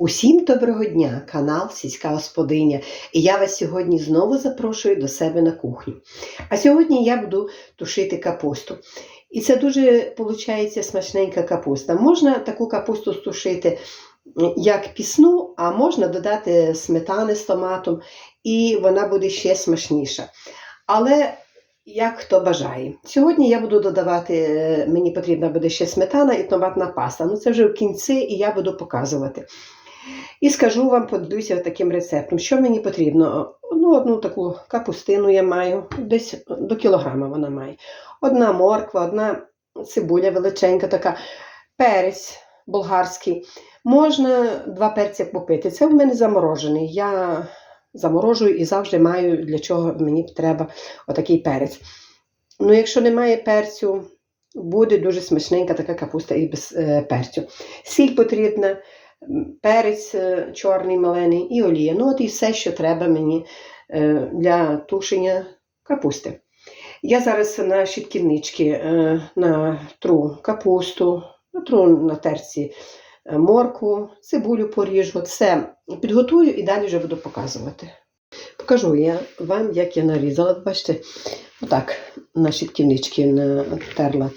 Усім доброго дня, канал Сільська Господиня. І я вас сьогодні знову запрошую до себе на кухню. А сьогодні я буду тушити капусту. І це дуже виходить смачненька капуста. Можна таку капусту стушити як пісну, а можна додати сметани з томатом, і вона буде ще смачніша. Але як хто бажає. Сьогодні я буду додавати, е, мені потрібна буде ще сметана і томатна паста. Ну це вже в кінці, і я буду показувати. І скажу вам, поділюся таким рецептом, що мені потрібно. Ну, одну таку капустину я маю, десь до кілограма вона має. Одна морква, одна цибуля величенька, така, перець болгарський. Можна два перці купити. Це в мене заморожений. Я заморожую і завжди маю, для чого мені треба отакий перець. Ну, якщо немає перцю, буде дуже смачненька така капуста і без е, перцю. Сіль потрібна, перець е, чорний малений і олія. Ну, от і все, що треба мені е, для тушення капусти. Я зараз на щитківнички е, натру капусту, натру на терці морку, цибулю поріжу, все підготую і далі вже буду показувати. Покажу я вам, як я нарізала. Бачите, отак на щитківнички натерла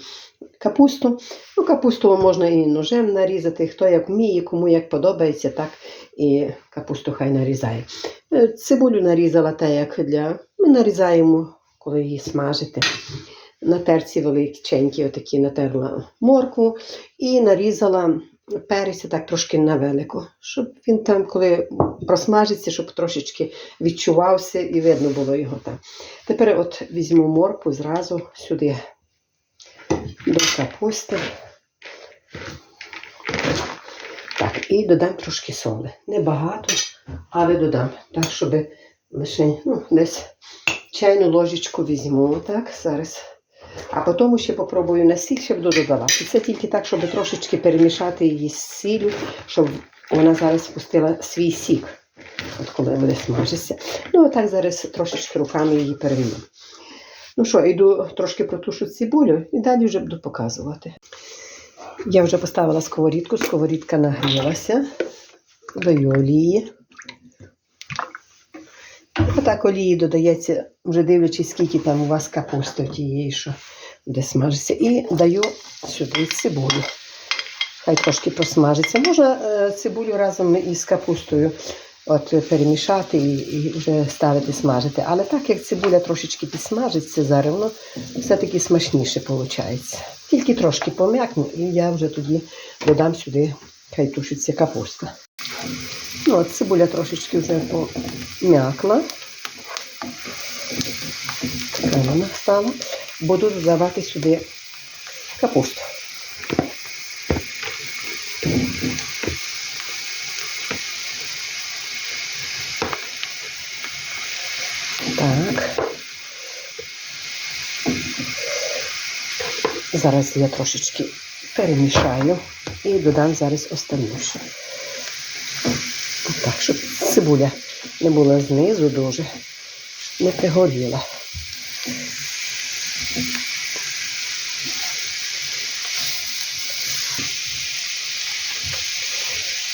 капусту. Ну, капусту можна і ножем нарізати, хто як вміє, кому як подобається, так і капусту хай нарізає. Е, Цибулю нарізала так, як для. Ми нарізаємо, коли її смажити. На терці величенькі, отакі натерла морку і нарізала перець так трошки на велико, щоб він там, коли просмажиться, щоб трошечки відчувався і видно було його там. Тепер от візьму морку зразу сюди капусти. Так, і додам трошки соли. Небагато, але додам. Так, щоб лише ну, десь чайну ложечку візьму. Так, зараз. А потім ще попробую на сіль, ще буду додавати. Це тільки так, щоб трошечки перемішати її з сіллю, щоб вона зараз спустила свій сік, от коли буде смажитися. Ну, отак зараз трошечки руками її перемію. Ну що, йду трошки протушу цибулю і далі вже буду показувати. Я вже поставила сковорідку, сковорідка нагрілася, даю олії. Отак олії додається, вже дивлячись, скільки там у вас капусти тієї, що буде смажитися. І даю сюди цибулю. Хай трошки просмажиться. Можна е, цибулю разом із капустою от, перемішати і, і вже ставити смажити. Але так як цибуля трошечки підсмажиться зараз, воно все-таки смачніше виходить. Тільки трошки пом'якну, і я вже тоді додам сюди, хай тушиться капуста. Ну, от цибуля трошечки вже пом'якла. Така вона стала. Буду додавати сюди капусту. Так. Зараз я трошечки перемішаю і додам зараз останню. ще. Так, щоб цибуля не була знизу дуже, не пригоріла.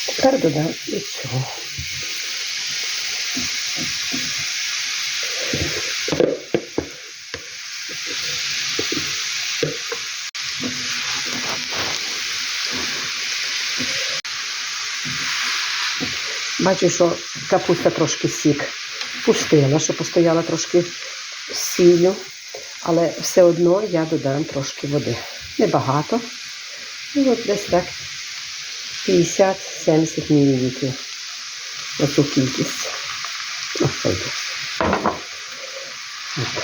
Тепер додам і цього. Бачу, що капуста трошки сік пустила, що постояла трошки з сіллю, але все одно я додам трошки води. Небагато. Ну, от десь так 50-70 мл. Кількість. Хай йде. От.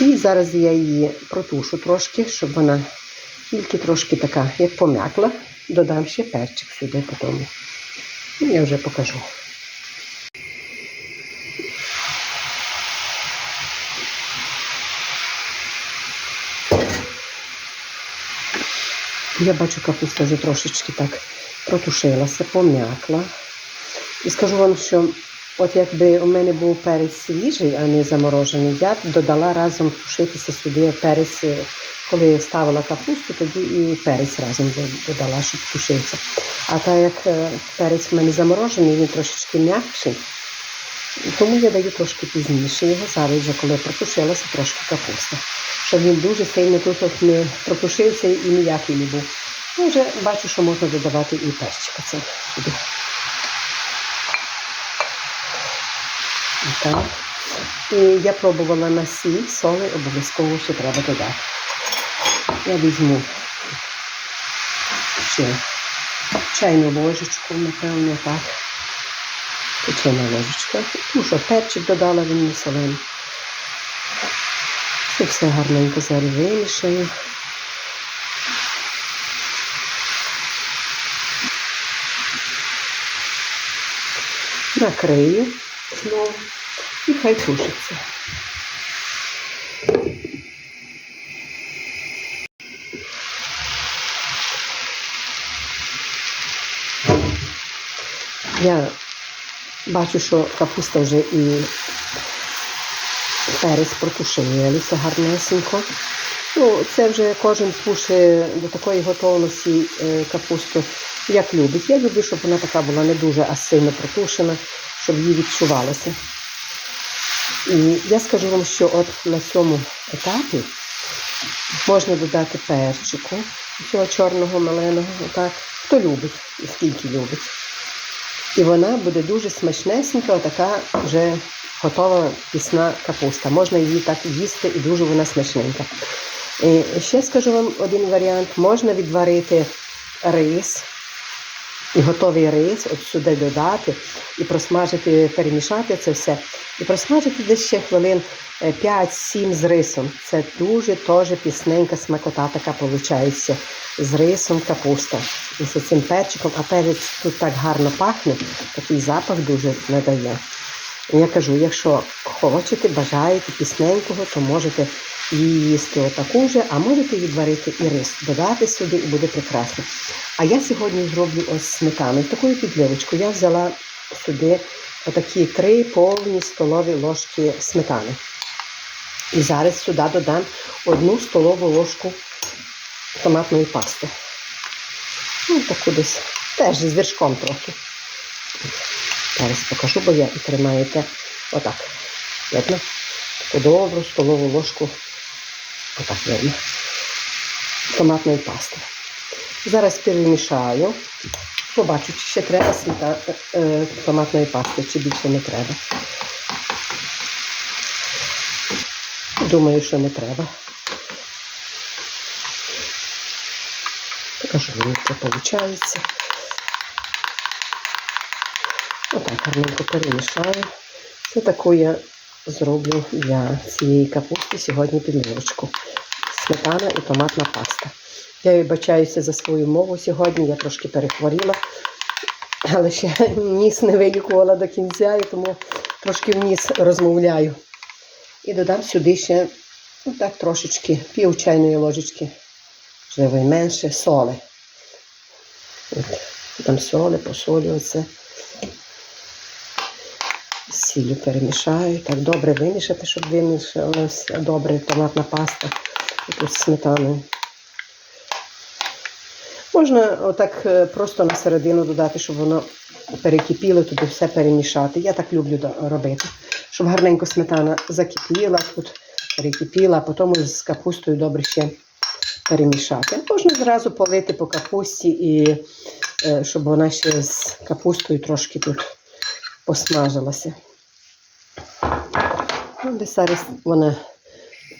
І зараз я її протушу трошки, щоб вона тільки трошки така, як пом'якла. Додам ще перчик сюди потім. Ну, Я вже покажу. Я бачу, капуста вже трошечки так протушилася, пом'якла. І скажу вам, що от якби у мене був перець свіжий, а не заморожений, я додала разом тушитися сюди перець коли я ставила капусту, тоді і перець разом додала, щоб тушився. А так як е, перець в мене заморожений, він трошечки м'якший, тому я даю трошки пізніше його, зараз вже коли протушилася трошки капуста. Щоб він дуже сильно тут от не протушився і ніякий не був. Ну, вже бачу, що можна додавати і перчика це сюди. І так. І я пробувала на сіль, соли обов'язково ще треба додати. Я візьму ще чайну ложечку, напевно, так. Чайна ложечка. Ну що, перчик додала він не солений. Це все гарненько зараз вимішаю. Накрию знову і хай тушиться. Я бачу, що капуста вже і перець протушилися гарнесенько. Ну, це вже кожен тушить до такої готовності е, капусту, як любить. Я люблю, щоб вона така була не дуже аж сильно протушена, щоб її відчувалося. І я скажу вам, що от на цьому етапі можна додати перчику, цього чорного маленого, отак, хто любить і скільки любить. І вона буде дуже смачнесенька, така вже готова пісна капуста. Можна її так їсти і дуже вона смачненька. І ще скажу вам один варіант: можна відварити рис і готовий рис от сюди додати і просмажити, перемішати це все. І просмажити десь ще хвилин е, 5-7 з рисом. Це дуже теж пісненька смакота така виходить. З рисом капуста. І з цим перчиком, а перець тут так гарно пахне, такий запах дуже надає. Я кажу, якщо хочете, бажаєте пісненького, то можете її їсти отаку вже, а можете відварити і рис, додати сюди і буде прекрасно. А я сьогодні зроблю ось сметану. Таку підливочку я взяла сюди отакі три повні столові ложки сметани. І зараз сюди додам одну столову ложку томатної пасти. Ну, таку десь теж з вершком трохи. Зараз покажу, бо я і тримаєте отак. Видно? Таку добру столову ложку. Отак видно. Томатної пасти. Зараз перемішаю. Побачу, чи ще треба сміта... е, томатної пасти, чи більше не треба. Думаю, що не треба. Покажу, як це виходить. Отак гарненько перемішаю. Це таку зроблю для цієї капусти сьогодні підливочку. Сметана і томатна паста. Я вибачаюся за свою мову сьогодні, я трошки перехворіла, але ще ніс не вилікувала до кінця, і тому трошки в ніс розмовляю. І додам сюди ще ну, так трошечки пів чайної ложечки, можливо, і менше, соли. От, додам соли, посолю оце. Сіллю перемішаю. Так добре вимішати, щоб вимішалася добре томатна паста. З сметаною. Можна отак е, просто на середину додати, щоб воно перекипіло, туди все перемішати. Я так люблю робити, щоб гарненько сметана закипіла, тут перекипіла, а потім з капустою добре ще перемішати. Можна зразу полити по капусті, і е, щоб вона ще з капустою трошки тут посмажилася. Ну, зараз вона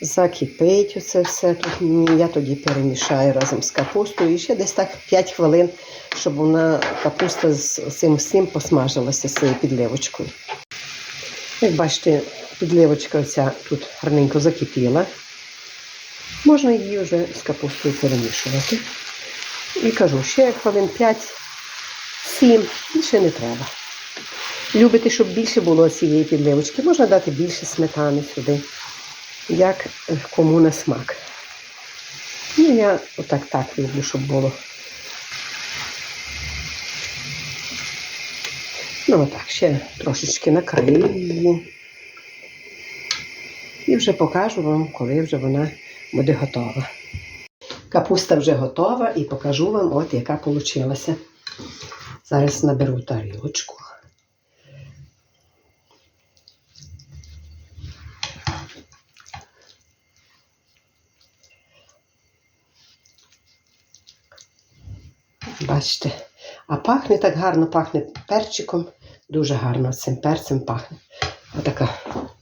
закипить оце все тут. Я тоді перемішаю разом з капустою. І ще десь так 5 хвилин, щоб вона капуста з цим всім посмажилася з цією підливочкою. Як бачите, підливочка оця тут гарненько закипіла. Можна її вже з капустою перемішувати. І кажу, ще хвилин 5-7, більше не треба. Любите, щоб більше було цієї підливочки, можна дати більше сметани сюди, як кому на смак. Ну, я отак так люблю, щоб було. Ну, отак, ще трошечки накрию. І вже покажу вам, коли вже вона буде готова. Капуста вже готова і покажу вам, от яка вийшла. Зараз наберу тарілочку. Бачите, а пахне так гарно, пахне перчиком, дуже гарно цим перцем пахне. Отака,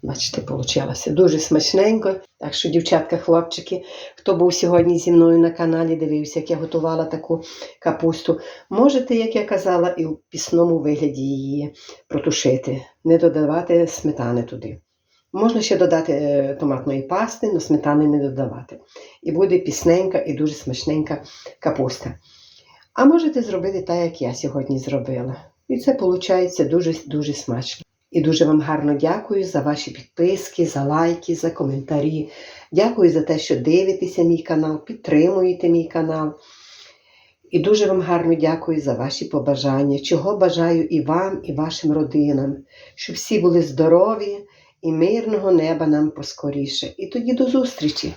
бачите, вийшла. Дуже смачненько. Так що, дівчатка, хлопчики, хто був сьогодні зі мною на каналі, дивився, як я готувала таку капусту, можете, як я казала, і в пісному вигляді її протушити, не додавати сметани туди. Можна ще додати е, томатної пасти, але сметани не додавати. І буде пісненька і дуже смачненька капуста. А можете зробити так, як я сьогодні зробила. І це виходить дуже-дуже смачно. І дуже вам гарно дякую за ваші підписки, за лайки, за коментарі. Дякую за те, що дивитеся мій канал, підтримуєте мій канал. І дуже вам гарно дякую за ваші побажання, чого бажаю і вам, і вашим родинам, щоб всі були здорові і мирного неба нам поскоріше. І тоді до зустрічі!